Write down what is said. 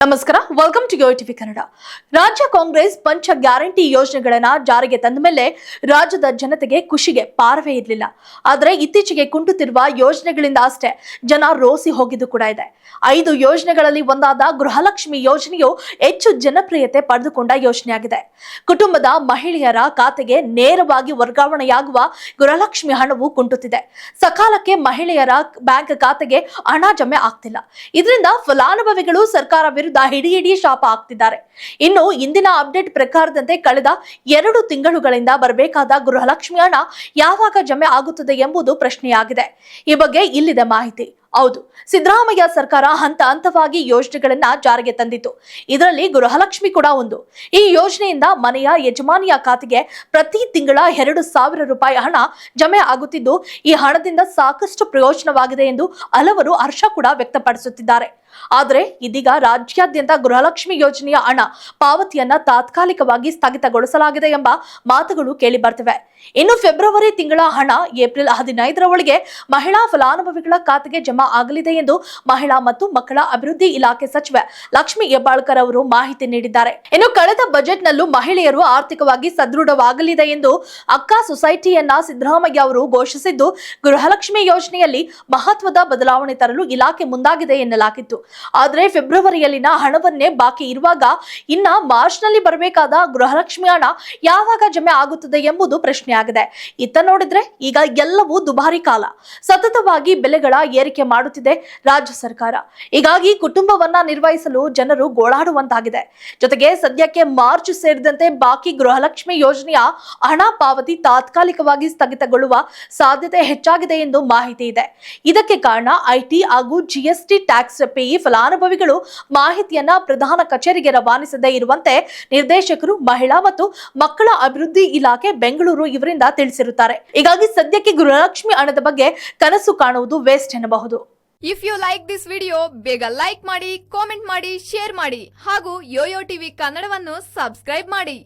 ನಮಸ್ಕಾರ welcome to yo TV Kannada ರಾಜ್ಯ ಕಾಂಗ್ರೆಸ್ ಪಂಚ ಗ್ಯಾರಂಟಿ ಯೋಜನೆಗಳನ್ನ ಜಾರಿಗೆ ತಂದ ಮೇಲೆ ರಾಜ್ಯದ ಜನತೆಗೆ ಖುಷಿಗೆ ಪಾರವೇ ಇರಲಿಲ್ಲ. ಆದರೆ ಇತ್ತೀಚೆಗೆ ಕುಂಟುತ್ತಿರುವ ಯೋಜನೆಗಳಿಂದ ಅಷ್ಟೇ ಜನ ರೋಸಿ ಹೋಗಿದ್ದು ಕೂಡ ಇದೆ. ಐದು ಯೋಜನೆಗಳಲ್ಲಿ ಒಂದಾದ ಗೃಹಲಕ್ಷ್ಮಿ ಯೋಜನೆಯು ಹೆಚ್ಚು ಜನಪ್ರಿಯತೆ ಪಡೆದುಕೊಂಡ ಯೋಜನೆಯಾಗಿದೆ. ಕುಟುಂಬದ ಮಹಿಳೆಯರ ಖಾತೆಗೆ ನೇರವಾಗಿ ವರ್ಗಾವಣೆಯಾಗುವ ಗೃಹಲಕ್ಷ್ಮಿ ಹಣವು ಕುಂಟುತ್ತಿದೆ ಸಕಾಲಕ್ಕೆ ಮಹಿಳೆಯರ ಬ್ಯಾಂಕ್ ಖಾತೆಗೆ ಹಣ ಜಮೆ ಆಗ್ತಿಲ್ಲ. ಇದರಿಂದ ಫಲಾನುಭವಿಗಳು ಸರ್ಕಾರ ಹಿಡಿ ಹಿಡಿ ಶಾಪ ಹಾಕ್ತಿದ್ದಾರೆ. ಇನ್ನು ಇಂದಿನ ಅಪ್ಡೇಟ್ ಪ್ರಕಾರದಂತೆ ಕಳೆದ ಎರಡು ತಿಂಗಳುಗಳಿಂದ ಬರಬೇಕಾದ ಗೃಹಲಕ್ಷ್ಮಿ ಹಣ ಯಾವಾಗ ಜಮೆ ಆಗುತ್ತದೆ ಎಂಬುದು ಪ್ರಶ್ನೆಯಾಗಿದೆ. ಈ ಬಗ್ಗೆ ಇಲ್ಲಿದೆ ಮಾಹಿತಿ. ಹೌದು, ಸಿದ್ದರಾಮಯ್ಯ ಸರ್ಕಾರ ಹಂತ ಹಂತವಾಗಿ ಯೋಜನೆಗಳನ್ನ ಜಾರಿಗೆ ತಂದಿತ್ತು. ಇದರಲ್ಲಿ ಗೃಹಲಕ್ಷ್ಮಿ ಕೂಡ ಒಂದು. ಈ ಯೋಜನೆಯಿಂದ ಮನೆಯ ಯಜಮಾನಿಯ ಖಾತೆಗೆ ಪ್ರತಿ ತಿಂಗಳ ಎರಡು ಸಾವಿರ ರೂಪಾಯಿ ಹಣ ಜಮೆ ಆಗುತ್ತಿದ್ದು, ಈ ಹಣದಿಂದ ಸಾಕಷ್ಟು ಪ್ರಯೋಜನವಾಗಿದೆ ಎಂದು ಹಲವರು ಹರ್ಷ ಕೂಡ ವ್ಯಕ್ತಪಡಿಸುತ್ತಿದ್ದಾರೆ. ಆದರೆ ಇದೀಗ ರಾಜ್ಯಾದ್ಯಂತ ಗೃಹಲಕ್ಷ್ಮಿ ಯೋಜನೆಯ ಹಣ ಪಾವತಿಯನ್ನ ತಾತ್ಕಾಲಿಕವಾಗಿ ಸ್ಥಗಿತಗೊಳಿಸಲಾಗಿದೆ ಎಂಬ ಮಾತುಗಳು ಕೇಳಿ ಬರ್ತಿವೆ. ಇನ್ನು ಫೆಬ್ರವರಿ ತಿಂಗಳ ಹಣ ಏಪ್ರಿಲ್ ಹದಿನೈದರ ಒಳಗೆ ಮಹಿಳಾ ಫಲಾನುಭವಿಗಳ ಖಾತೆಗೆ ಜಮಾ ಆಗಲಿದೆ ಎಂದು ಮಹಿಳಾ ಮತ್ತು ಮಕ್ಕಳ ಅಭಿವೃದ್ಧಿ ಇಲಾಖೆ ಸಚಿವೆ ಲಕ್ಷ್ಮಿ ಹೆಬ್ಬಾಳ್ಕರ್ ಅವರು ಮಾಹಿತಿ ನೀಡಿದ್ದಾರೆ. ಇನ್ನು ಕಳೆದ ಬಜೆಟ್ನಲ್ಲೂ ಮಹಿಳೆಯರು ಆರ್ಥಿಕವಾಗಿ ಸದೃಢವಾಗಲಿದೆ ಎಂದು ಅಕ್ಕ ಸೊಸೈಟಿಯನ್ನ ಸಿದ್ದರಾಮಯ್ಯ ಅವರು ಘೋಷಿಸಿದ್ದು, ಗೃಹಲಕ್ಷ್ಮಿ ಯೋಜನೆಯಲ್ಲಿ ಮಹತ್ವದ ಬದಲಾವಣೆ ತರಲು ಇಲಾಖೆ ಮುಂದಾಗಿದೆ ಎನ್ನಲಾಗಿತ್ತು. ಆದರೆ ಫೆಬ್ರವರಿಯಲ್ಲಿನ ಹಣವನ್ನೇ ಬಾಕಿ ಇರುವಾಗ ಇನ್ನ ಮಾರ್ಚ್ನಲ್ಲಿ ಬರಬೇಕಾದ ಗೃಹಲಕ್ಷ್ಮಿ ಹಣ ಯಾವಾಗ ಜಮೆ ಆಗುತ್ತದೆ ಎಂಬುದು ಪ್ರಶ್ನೆಯಾಗಿದೆ. ಇತ್ತ ನೋಡಿದ್ರೆ ಈಗ ಎಲ್ಲವೂ ದುಬಾರಿ ಕಾಲ. ಸತತವಾಗಿ ಬೆಲೆಗಳ ಏರಿಕೆ ಮಾಡುತ್ತಿದೆ ರಾಜ್ಯ ಸರ್ಕಾರ. ಹೀಗಾಗಿ ಕುಟುಂಬವನ್ನ ನಿರ್ವಹಿಸಲು ಜನರು ಗೋಳಾಡುವಂತಾಗಿದೆ. ಜೊತೆಗೆ ಸದ್ಯಕ್ಕೆ ಮಾರ್ಚ್ ಸೇರಿದಂತೆ ಬಾಕಿ ಗೃಹಲಕ್ಷ್ಮಿ ಯೋಜನೆಯ ಹಣ ಪಾವತಿ ತಾತ್ಕಾಲಿಕವಾಗಿ ಸ್ಥಗಿತಗೊಳ್ಳುವ ಸಾಧ್ಯತೆ ಹೆಚ್ಚಾಗಿದೆ ಎಂದು ಮಾಹಿತಿ ಇದೆ. ಇದಕ್ಕೆ ಕಾರಣ ಐಟಿ ಹಾಗೂ ಜಿಎಸ್ಟಿ ಟ್ಯಾಕ್ಸ್ ಪೇಯಿ ಫಲಾನುಭವಿಗಳು ಮಾಹಿತಿಯನ್ನ ಪ್ರಧಾನ ಕಚೇರಿಗೆ ರವಾನಿಸದೇ ಇರುವಂತೆ ನಿರ್ದೇಶಕರು, ಮಹಿಳಾ ಮತ್ತು ಮಕ್ಕಳ ಅಭಿವೃದ್ಧಿ ಇಲಾಖೆ ಬೆಂಗಳೂರು ಇವರಿಂದ ತಿಳಿಸಿರುತ್ತಾರೆ. ಹೀಗಾಗಿ ಸದ್ಯಕ್ಕೆ ಗೃಹಲಕ್ಷ್ಮಿ ಹಣದ ಬಗ್ಗೆ ಕನಸು ಕಾಣುವುದು ವೇಸ್ಟ್ ಎನ್ನಬಹುದು. If you like this video ಬೇಗ ಲೈಕ್ ಮಾಡಿ ಕಾಮೆಂಟ್ ಮಾಡಿ ಶೇರ್ ಮಾಡಿ ಹಾಗೂ ಯೋಯೋ ಟಿವಿ ಕನ್ನಡವನ್ನು ಸಬ್ಸ್ಕ್ರೈಬ್ ಮಾಡಿ.